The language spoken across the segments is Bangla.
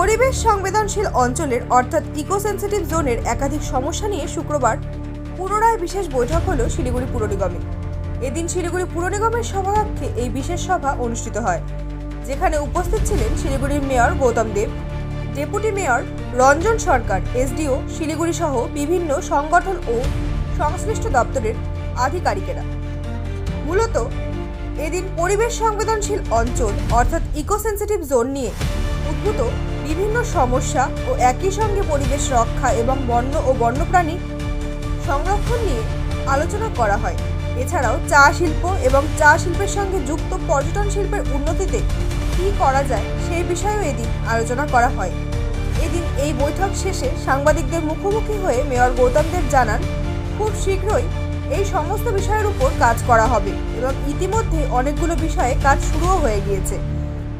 পরিবেশ সংবেদনশীল অঞ্চলের, অর্থাৎ ইকো সেন্সিটিভ জোনের একাধিক সমস্যা নিয়ে শুক্রবার পুনরায় বিশেষ বৈঠক হলো শিলিগুড়ি পুর নিগমে। এদিন শিলিগুড়ি পুর নিগমের সভাকক্ষে এই বিশেষ সভা অনুষ্ঠিত হয়। যেখানে উপস্থিত ছিলেন শিলিগুড়ির mayor Gautam Deb, deputy mayor Ranjan Sarkar, SDO Siliguri সহ বিভিন্ন সংগঠন ও সংশ্লিষ্ট দপ্তরের আধিকারিকেরা। মূলত এদিন পরিবেশ সংবেদনশীল অঞ্চল, অর্থাৎ ইকোসেন্সিটিভ জোন নিয়ে উদ্ভূত বিভিন্ন সমস্যা ও একই সঙ্গে পরিবেশ রক্ষা এবং বন্য ও বন্যপ্রাণী সংরক্ষণ নিয়ে আলোচনা করা হয়। এছাড়াও চা শিল্প এবং চা শিল্পের সঙ্গে যুক্ত পর্যটন শিল্পের উন্নতিতে কী করা যায় সেই বিষয়েও এদিন আলোচনা করা হয়। এদিন এই বৈঠক শেষে সাংবাদিকদের মুখোমুখি হয়ে মেয়র গৌতম দেব জানান, খুব শীঘ্রই এই সমস্ত বিষয়ের উপর কাজ করা হবে এবং ইতিমধ্যে অনেকগুলো বিষয়ে কাজ শুরুও হয়ে গিয়েছে।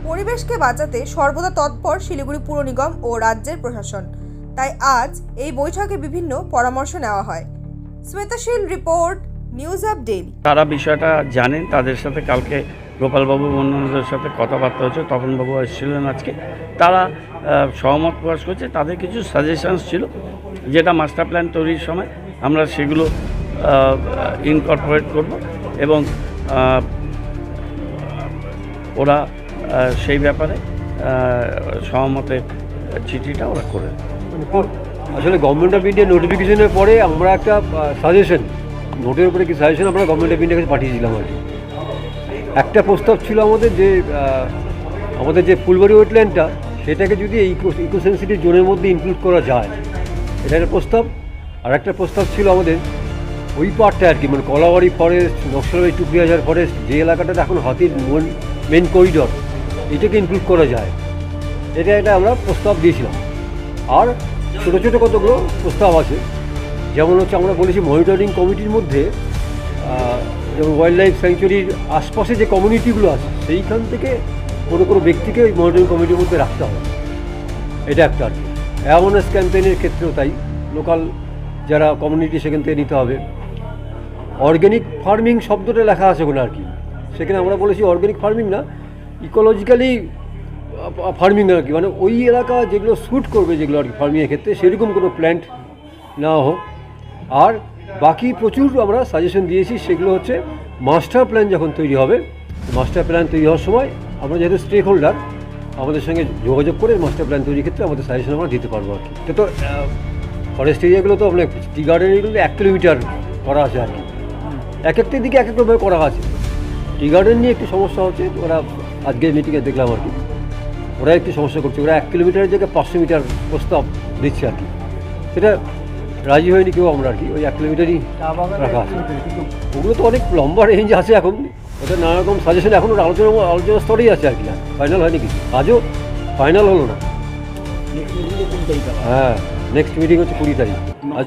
পরিবেশকে বাঁচাতে সর্বদা তৎপর শিলিগুড়ি পুর নিগম ও রাজ্যের প্রশাসন। তাই আজ এই বৈঠকে বিভিন্ন পরামর্শ নেওয়া হয়। Shwetashil report, news up daily. তারা বিষয়টা জানেন, তাদের সাথে কালকে গোপালবাবু অন্যান্যদের সাথে কথাবার্তা হচ্ছে তপনবাবু এসেছিলেন আজকে। তারা সহমত প্রকাশ করছে, তাদের কিছু সাজেশনস ছিল, যেটা মাস্টার প্ল্যান তৈরির সময় আমরা সেগুলো ইনকর্পোরেট করব এবং ওরা সেই ব্যাপারে আহ, সহমতের চিঠিটা ওরা করে মানে আসলে গভর্নমেন্ট অফ ইন্ডিয়া নোটিফিকেশনের পরে আমরা একটা সাজেশন নোটের উপরে কি সাজেশন আমরা গভর্নমেন্ট অফ ইন্ডিয়ার কাছে পাঠিয়েছিলাম আর কি। একটা প্রস্তাব ছিল আমাদের যে আমাদের যে ফুলবাড়ি ওয়েটল্যান্ডটা সেটাকে যদি ইকো ইকোসেন্সিটিভ জোনের মধ্যে ইনক্লুড করা যায় এটা একটা প্রস্তাব। আর একটা প্রস্তাব ছিল আমাদের ওই পার্টটা আর কি মানে কলাবাড়ি ফরেস্ট নকশালবাড়ি টুকরিয়াঝার ফরেস্ট যে এলাকাটাতে এখন হাতির মেন করিডর এটাকে ইনক্লুড করা যায়। এটা এটা আমরা প্রস্তাব দিয়েছিলাম। আর ছোটো ছোটো কতগুলো প্রস্তাব আছে। যেমন হচ্ছে আমরা বলেছি মনিটরিং কমিটির মধ্যে যেমন ওয়াইল্ড লাইফ স্যাংচুরির আশপাশে যে কমিউনিটিগুলো আছে, সেইখান থেকে কোনো কোনো ব্যক্তিকে ওই মনিটরিং কমিটির মধ্যে রাখতে হবে। এটা একটা আর কি। অ্যাওয়ারনেস ক্যাম্পেইনের ক্ষেত্রেও তাই। লোকাল যারা কমিউনিটি সেখান থেকে নিতে হবে। অর্গ্যানিক ফার্মিং শব্দটা লেখা আছে ওখানে আর কি। সেখানে আমরা বলেছি অর্গ্যানিক ফার্মিং না। ইকোলজিক্যালি ফার্মিং আর কি মানে ওই এলাকা যেগুলো শ্যুট করবে যেগুলো আর কি ফার্মিংয়ের ক্ষেত্রে, সেরকম কোনো প্ল্যান্ট নেওয়া হোক। আর বাকি প্রচুর আমরা সাজেশন দিয়েছি, সেগুলো হচ্ছে মাস্টার প্ল্যান যখন তৈরি হবে মাস্টার প্ল্যান তৈরি হওয়ার সময় আমরা যেহেতু স্টেক হোল্ডার আমাদের সঙ্গে যোগাযোগ করে মাস্টার প্ল্যান তৈরির ক্ষেত্রে আমাদের সাজেশন আমরা দিতে পারব আর কি। তো ফরেস্ট এরিয়াগুলো তো আপনার টি গার্ডেন এগুলো এক কিলোমিটার করা আছে আর কি। এক একটা দিকে এক এক করা আছে। টি গার্ডেন নিয়ে একটু সমস্যা হচ্ছে, ওরা আজকের মিটিংয়ে দেখলাম আর কি। ওরা একটু সমস্যা করছে ওরা এক কিলোমিটারের জায়গায় পাঁচশো মিটার প্রস্তাব দিচ্ছে আর কি। সেটা রাজি হয়নি কেউ আমরা আর কি ওই এক কিলোমিটারই রাখা আছে। ওগুলো তো অনেক লম্বা রেঞ্জ আছে এখন। ওদের নানা রকম সাজেশন এখন ওর আলোচনা আলোচনা স্তরেই আছে আর কি। না ফাইনাল হয়নি কিছু। আজও ফাইনাল হলো না। হ্যাঁ নেক্সট মিটিং হচ্ছে কুড়ি তারিখ। আজ